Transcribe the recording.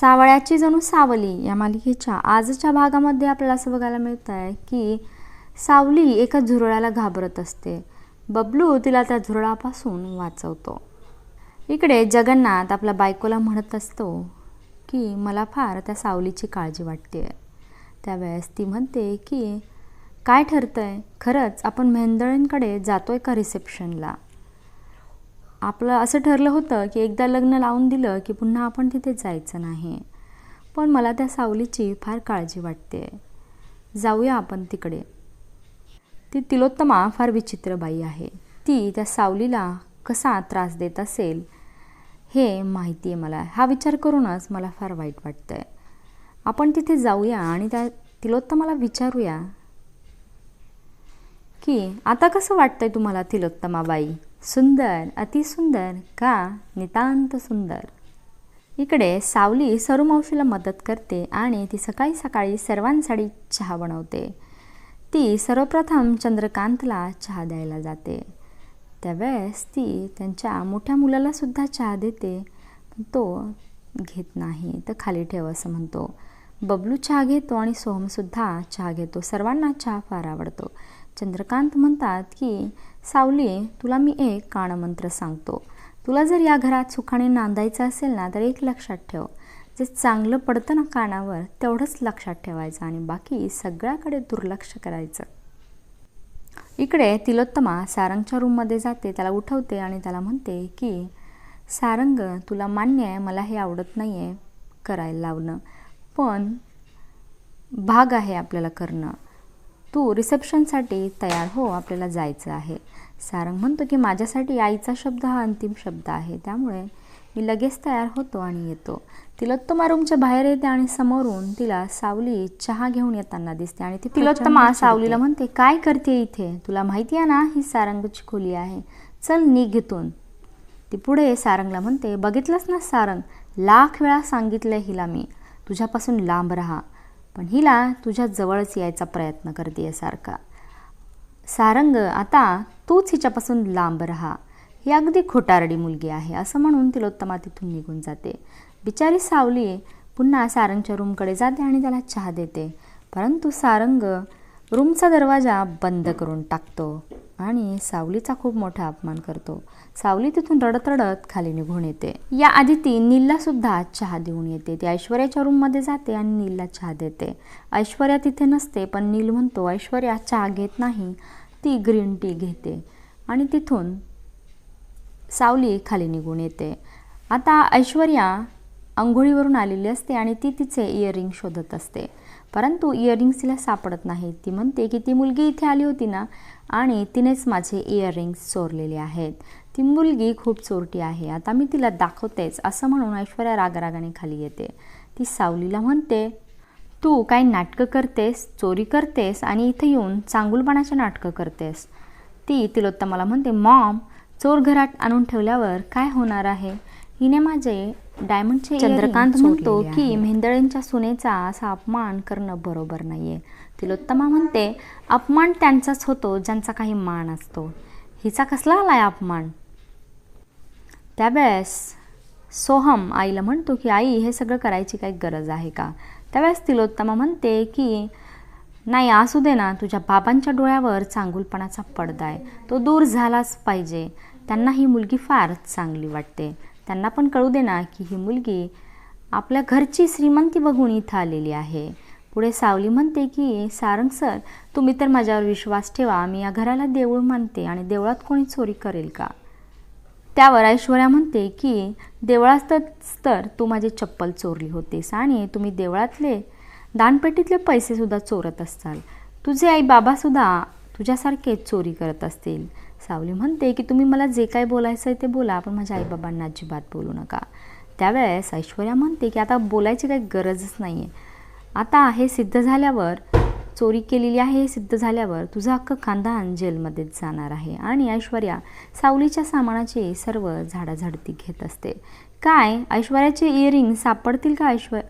सावळ्याची जणू सावली या मालिकेच्या आजच्या भागामध्ये आपल्याला असं बघायला मिळत आहे की सावली एका झुरळाला घाबरत असते. बबलू तिला त्या झुरळापासून वाचवतो. इकडे जगन्नाथ आपल्या बायकोला म्हणत असतो की मला फार त्या सावलीची काळजी वाटते त्यावेळेस ती म्हणते की काय ठरतं आहे खरंच आपण मेहंदळींकडे आहे का रिसेप्शनला आपलं असं ठरलं होतं की एकदा लग्न लावून दिलं की पुन्हा आपण तिथे जायचं नाही. पण मला त्या सावलीची फार काळजी वाटते. जाऊया आपण तिकडे. ती तिलोत्तमा फार विचित्र बाई आहे. ती त्या सावलीला कसा त्रास देत असेल हे माहिती आहे मला. हा विचार करूनच मला फार वाईट वाटतं आहे आपण तिथे जाऊया आणि त्या तिलोत्तमाला विचारूया. की आता कसं वाटतंय तुम्हाला तिलोत्तमाबाई सुंदर अतिसुंदर का नितांत सुंदर. इकडे सावली सरुमावशीला मदत करते आणि ती सकाळी सकाळी सर्वांसाठी चहा बनवते. ती सर्वप्रथम चंद्रकांतला चहा द्यायला जाते. त्यावेळेस ती त्यांच्या मोठ्या मुलाला सुद्धा चहा देते पण तो घेत नाही तर खाली ठेव असं म्हणतो. बबलू चहा घेतो आणि सोहमसुद्धा चहा घेतो. सर्वांना चहा फार आवडतो. चंद्रकांत म्हणतात की सावली तुला मी एक काणमंत्र सांगतो. तुला जर या घरात सुखाने नांदायचं असेल ना तर एक लक्षात ठेव. जे चांगलं पडतं ना कानावर तेवढंच लक्षात ठेवायचं आणि बाकी सगळ्याकडे दुर्लक्ष करायचं. इकडे तिलोत्तमा सारंगच्या रूममध्ये जाते त्याला उठवते आणि त्याला म्हणते की सारंग तुला मान्य आहे मला हे आवडत नाही आहे करायला लावणं पण भाग आहे आपल्याला करणं. तू रिसेप्शनसाठी तयार हो आपल्याला जायचं आहे. सारंग म्हणतो की माझ्यासाठी आईचा शब्द हा अंतिम शब्द आहे. त्यामुळे मी लगेच तयार होतो आणि येतो. तिलोत्तमा रूमच्या बाहेर येते आणि समोरून तिला सावली चहा घेऊन येताना दिसते आणि ती तिलोत्तमा सावलीला म्हणते काय करते इथे? तुला माहिती आहे ना ही सारंगची खोली आहे. चल निघ इथून. ती पुढे सारंगला म्हणते बघितलंच ना सारंग? लाख वेळा सांगितलंय हिला मी. तुझ्यापासून लांब राहा. पण हिला तुझ्या जवळच यायचा प्रयत्न करते सारखा. सारंग आता तूच हिच्यापासून लांब राहा. ही अगदी खोटारडी मुलगी आहे असं म्हणून तिलोत्तमा तिथून निघून जाते. बिचारी सावली पुन्हा सारंगच्या रूमकडे जाते आणि त्याला चहा देते. परंतु सारंग रूमचा दरवाजा बंद करून टाकतो आणि सावलीचा खूप मोठा अपमान करतो. सावली तिथून रडत रडत खाली निघून येते. या आधी ती नीलला सुद्धा चहा देऊन येते. ती ऐश्वर्याच्या रूममध्ये जाते आणि नीलला चहा देते. ऐश्वर्या तिथे नसते पण नील म्हणतो ऐश्वर्या चहा घेत नाही. ती ग्रीन टी घेते आणि तिथून सावली खाली निघून येते. आता ऐश्वर्या आंघोळीवरून आलेली असते आणि ती तिचे इयरिंग शोधत असते. परंतु इयरिंग्स तिला सापडत नाही ती म्हणते की ती मुलगी इथे आली होती ना आणि तिनेच माझे इयरिंग्स चोरलेले आहेत. ती मुलगी खूप चोरटी आहे. आता मी तिला दाखवतेच. असं म्हणून ऐश्वर्या रागरागाने खाली येते. ती सावलीला म्हणते तू काही नाटकं करतेस चोरी करतेस आणि इथे येऊन चांगुलपणाचे नाटकं करतेस. ती तिलोत्तमाला म्हणते मॉम चोर घरात आणून ठेवल्यावर काय होणार आहे? हिने माझे डायमंडचे चंद्रकांत म्हणतो की मेंदळेंच्या सुनेचा असा अपमान करणं बरोबर नाहीये. तिलोत्तमा म्हणते अपमान त्यांचाच होतो ज्यांचा काही मान असतो. हिचा कसला आलाय अपमान? त्यावेळेस सोहम आईला म्हणतो की आई हे सगळं करायची काही गरज आहे का? त्यावेळेस तिलोत्तमा म्हणते की नाही असू दे ना. तुझ्या बाबांच्या डोळ्यावर चांगुलपणाचा पडदा आहे. तो दूर झालाच पाहिजे. त्यांना ही मुलगी फार चांगली वाटते. त्यांना पण कळू दे ना की ही मुलगी आपल्या घरची श्रीमंती बघून इथं आलेली आहे. पुढे सावली म्हणते की सारंग सर तुम्ही तर माझ्यावर विश्वास ठेवा. मी या घराला देऊळ मानते आणि देवळात कोणी चोरी करेल का? त्यावर ऐश्वर्या म्हणते की देवळातच तर तू माझी चप्पल चोरली होतीस आणि तुम्ही देवळातले दानपेटीतले पैसेसुद्धा चोरत असाल. तुझे आई बाबासुद्धा तुझ्यासारखे चोरी करत असतील. सावली म्हणते की तुम्ही मला जे काय बोलायचं आहे ते बोला पण माझ्या आईबाबांना अजिबात बोलू नका. त्यावेळेस ऐश्वर्या म्हणते की आता बोलायची काही गरजच नाही आहे आता हे सिद्ध झाल्यावर चोरी केलेली आहे हे सिद्ध झाल्यावर तुझा हक्क खानदान जेलमध्येच जाणार आहे. आणि ऐश्वर्या सावलीच्या सामानाची सर्व झाडाझडती घेत असते. काय? ऐश्वर्याचे इयरिंग सापडतील का ऐश्वर